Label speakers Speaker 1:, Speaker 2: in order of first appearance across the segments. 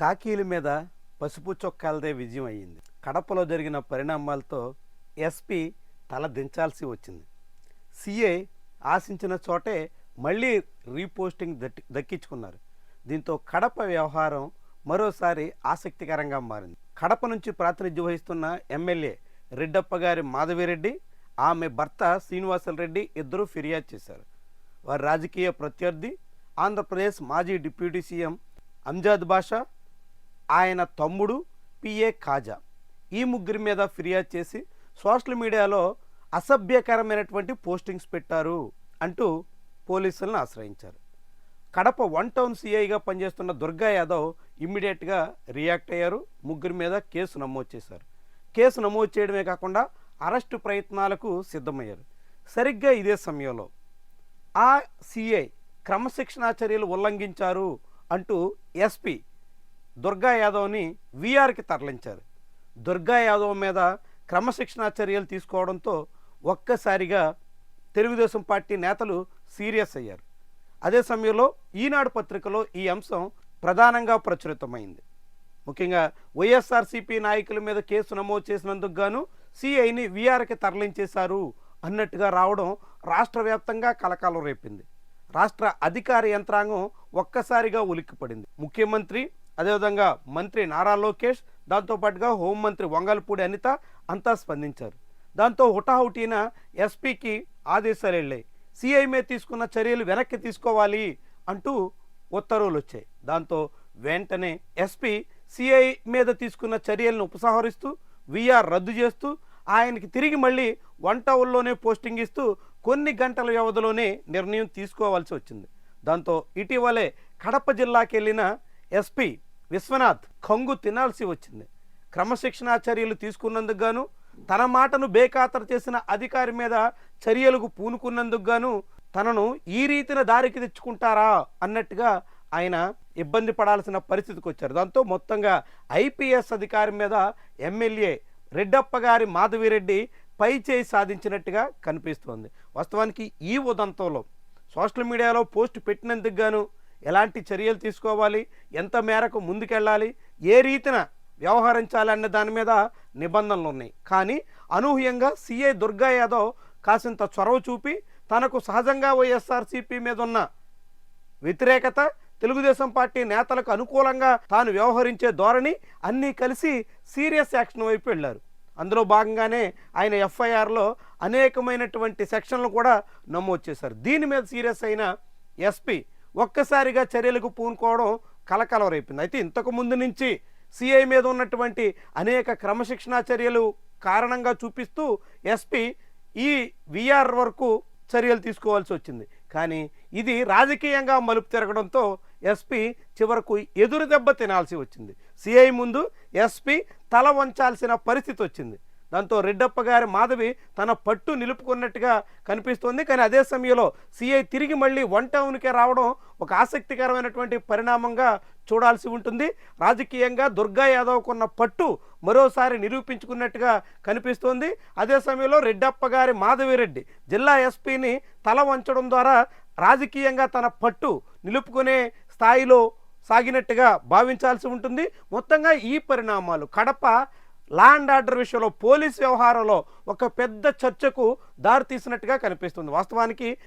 Speaker 1: కాకీల మీద పసుపు చొక్కాలదే విజయం అయ్యింది. కడపలో జరిగిన పరిణామాలతో ఎస్పీ తల దించాల్సి వచ్చింది. సిఐ ఆశించిన చోటే మళ్ళీ రీపోస్టింగ్ దట్టి దక్కించుకున్నారు. దీంతో కడప వ్యవహారం మరోసారి ఆసక్తికరంగా మారింది. కడప నుంచి ప్రాతినిధ్యం వహిస్తున్న ఎమ్మెల్యే రెడ్డప్ప గారి మాధవిరెడ్డి ఆమె భర్త శ్రీనివాసరెడ్డి ఇద్దరూ ఫిర్యాదు చేశారు. వారి రాజకీయ ప్రత్యర్థి ఆంధ్రప్రదేశ్ మాజీ డిప్యూటీ సీఎం అంజాద్ బాషా ఆయన తమ్ముడు పిఏ ఖాజా. ఈ ముగ్గురి మీద ఫిర్యాదు చేసి సోషల్ మీడియాలో అసభ్యకరమైనటువంటి పోస్టింగ్స్ పెట్టారు అంటూ పోలీసులను ఆశ్రయించారు. కడప వన్ టౌన్ సిఐగా పనిచేస్తున్న దుర్గా యాదవ్ ఇమ్మీడియట్గా రియాక్ట్ అయ్యారు. ముగ్గురి మీద కేసు నమోదు చేశారు. కేసు నమోదు చేయడమే కాకుండా అరెస్టు ప్రయత్నాలకు సిద్ధమయ్యారు. సరిగ్గా ఇదే సమయంలో ఆ సిఐ క్రమశిక్షణా చర్యలు ఉల్లంఘించారు అంటూ ఎస్పీ దుర్గా యాదవ్ని వీఆర్కి తరలించారు. దుర్గా యాదవ్ మీద క్రమశిక్షణా చర్యలు తీసుకోవడంతో ఒక్కసారిగా తెలుగుదేశం పార్టీ నేతలు సీరియస్ అయ్యారు. అదే సమయంలో ఈనాడు పత్రికలో ఈ అంశం ప్రధానంగా ప్రచురితమైంది. ముఖ్యంగా వైఎస్ఆర్సీపీ నాయకుల మీద కేసు నమోదు చేసినందుకు గాను సిఐని వీఆర్కి తరలించేశారు అన్నట్టుగా రావడం రాష్ట్ర వ్యాప్తంగా కలకాలం రేపింది. రాష్ట్ర అధికార యంత్రాంగం ఒక్కసారిగా ఉలిక్కిపడింది. ముఖ్యమంత్రి అదేవిధంగా మంత్రి నారా లోకేష్ దాంతోపాటుగా హోంమంత్రి వంగల్పూడి అనిత అంతా స్పందించారు. దాంతో హుటాహుటీన ఎస్పీకి ఆదేశాలు వెళ్ళాయి సిఐ మీద తీసుకున్న చర్యలు వెనక్కి తీసుకోవాలి అంటూ ఉత్తర్వులు వచ్చాయి దాంతో వెంటనే ఎస్పీ సిఐ మీద తీసుకున్న చర్యలను ఉపసంహరిస్తూ విఆర్ రద్దు చేస్తూ ఆయనకి తిరిగి మళ్ళీ వన్ టవర్లోనే పోస్టింగ్ ఇస్తూ కొన్ని గంటల వ్యవధిలోనే నిర్ణయం తీసుకోవాల్సి వచ్చింది. దాంతో ఇటీవలే కడప జిల్లాకి వెళ్ళిన ఎస్పీ విశ్వనాథ్ కంగు తినాల్సి వచ్చింది. క్రమశిక్షణా చర్యలు తీసుకున్నందుకు గాను తన మాటను బేఖాతరు చేసిన అధికారి మీద చర్యలకు పూనుకున్నందుకు గాను తనను ఈ రీతిన దారికి తెచ్చుకుంటారా అన్నట్టుగా ఆయన ఇబ్బంది పడాల్సిన పరిస్థితికి వచ్చారు. దాంతో మొత్తంగా ఐపీఎస్ అధికారి మీద ఎమ్మెల్యే రెడ్డప్ప గారి మాధవిరెడ్డి పై చేయి సాధించినట్టుగా కనిపిస్తోంది. వాస్తవానికి ఈ ఉదంతంలో సోషల్ మీడియాలో పోస్ట్ పెట్టినందుకు గాను ఎలాంటి చర్యలు తీసుకోవాలి? ఎంత మేరకు ముందుకెళ్ళాలి? ఏ రీతిన వ్యవహరించాలి దాని మీద నిబంధనలు ఉన్నాయి. కానీ అనూహ్యంగా సిఐ దుర్గా యాదవ్ కాసింత చొరవ చూపి తనకు సహజంగా వైఎస్ఆర్సీపీ మీద ఉన్న వ్యతిరేకత తెలుగుదేశం పార్టీ నేతలకు అనుకూలంగా తాను వ్యవహరించే ధోరణి అన్నీ కలిసి సీరియస్ యాక్షన్ వైపు వెళ్ళారు. అందులో భాగంగానే ఆయన ఎఫ్ఐఆర్లో అనేకమైనటువంటి సెక్షన్లు కూడా నమోదు చేశారు. దీని మీద సీరియస్ అయిన ఎస్పీ ఒక్కసారిగా చర్యలకు పూనుకోవడం కలకలవరైపోయింది అయితే ఇంతకు ముందు నుంచి సిఐ మీద ఉన్నటువంటి అనేక క్రమశిక్షణా చర్యలు కారణంగా చూపిస్తూ ఎస్పీ ఈ విఆర్ వరకు చర్యలు తీసుకోవాల్సి వచ్చింది. కానీ ఇది రాజకీయంగా మలుపు తిరగడంతో ఎస్పీ చివరకు ఎదురు దెబ్బ తినాల్సి వచ్చింది. సిఐ ముందు ఎస్పీ తల వంచాల్సిన పరిస్థితి వచ్చింది. దాంతో రెడ్డప్ప గారి మాధవి తన పట్టు నిలుపుకున్నట్టుగా కనిపిస్తోంది. కానీ అదే సమయంలో సిఐ తిరిగి మళ్ళీ వన్ టౌన్కే రావడం ఒక ఆసక్తికరమైనటువంటి పరిణామంగా చూడాల్సి ఉంటుంది. రాజకీయంగా దుర్గా యాదవ్కున్న పట్టు మరోసారి నిరూపించుకున్నట్టుగా కనిపిస్తోంది. అదే సమయంలో రెడ్డప్ప గారి మాధవిరెడ్డి జిల్లా ఎస్పీని తల వంచడం ద్వారా రాజకీయంగా తన పట్టు నిలుపుకునే స్థాయిలో సాగినట్టుగా భావించాల్సి ఉంటుంది. మొత్తంగా ఈ పరిణామాలు కడప ల్యాండ్ ఆర్డర్ విషయంలో పోలీస్ వ్యవహారంలో ఒక పెద్ద చర్చకు దారితీసినట్టుగా కనిపిస్తుంది. వాస్తవానికి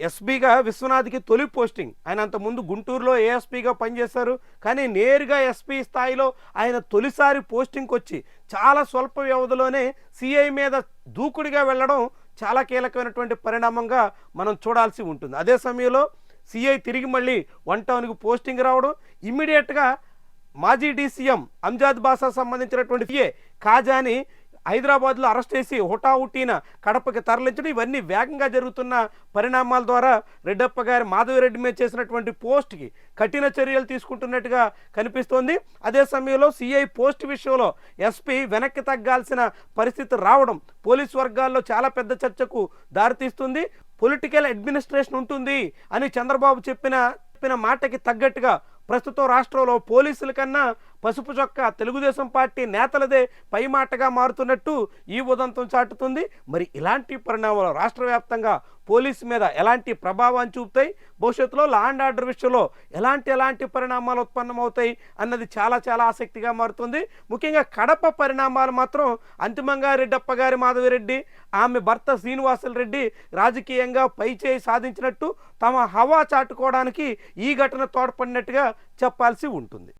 Speaker 1: ఎస్పీగా విశ్వనాథ్కి తొలి పోస్టింగ్. ఆయన అంతకుముందు గుంటూరులో ఏఎస్పీగా పనిచేశారు. కానీ నేరుగా ఎస్పీ స్థాయిలో ఆయన తొలిసారి పోస్టింగ్కి వచ్చి చాలా స్వల్ప వ్యవధిలోనే సిఐ మీద దూకుడిగా వెళ్ళడం చాలా కీలకమైనటువంటి పరిణామంగా మనం చూడాల్సి ఉంటుంది. అదే సమయంలో సిఐ తిరిగి మళ్ళీ వన్ టౌన్కి పోస్టింగ్ రావడం ఇమ్మీడియట్గా మాజీ డీసీఎం అంజాద్ బాసా సంబంధించినటువంటి పిఏ కాజాని హైదరాబాద్లో అరెస్ట్ చేసి హుటాహుటీన కడపకి తరలించడం ఇవన్నీ వేగంగా జరుగుతున్న పరిణామాల ద్వారా రెడ్డప్ప గారి మాధవిరెడ్డి మీద చేసినటువంటి పోస్ట్కి కఠిన చర్యలు తీసుకుంటున్నట్టుగా కనిపిస్తోంది. అదే సమయంలో సిఐ పోస్ట్ విషయంలో ఎస్పీ వెనక్కి తగ్గాల్సిన పరిస్థితి రావడం పోలీస్ వర్గాల్లో చాలా పెద్ద చర్చకు దారితీస్తుంది. పొలిటికల్ అడ్మినిస్ట్రేషన్ ఉంటుంది అని చంద్రబాబు చెప్పిన చెప్పిన మాటకి తగ్గట్టుగా ప్రస్తుతం రాష్ట్రంలో పోలీసుల కన్నా పసుపు చొక్క తెలుగుదేశం పార్టీ నేతలదే పై మాటగా మారుతున్నట్టు ఈ ఉదంతం చాటుతుంది. మరి ఇలాంటి పరిణామాలు రాష్ట్ర వ్యాప్తంగా పోలీసు మీద ఎలాంటి ప్రభావాన్ని చూపుతాయి? భవిష్యత్తులో లా అండ్ ఆర్డర్ విషయంలో ఎలాంటి ఎలాంటి పరిణామాలు ఉత్పన్నమవుతాయి అన్నది చాలా చాలా ఆసక్తిగా మారుతుంది. ముఖ్యంగా కడప పరిణామాలు మాత్రం అంతిమంగా రెడ్డప్ప గారి మాధవిరెడ్డి ఆమె భర్త శ్రీనివాసులు రెడ్డి రాజకీయంగా పైచేయి సాధించినట్టు తమ హవా చాటుకోవడానికి ఈ ఘటన తోడ్పడినట్టుగా చెప్పాల్సి ఉంటుంది.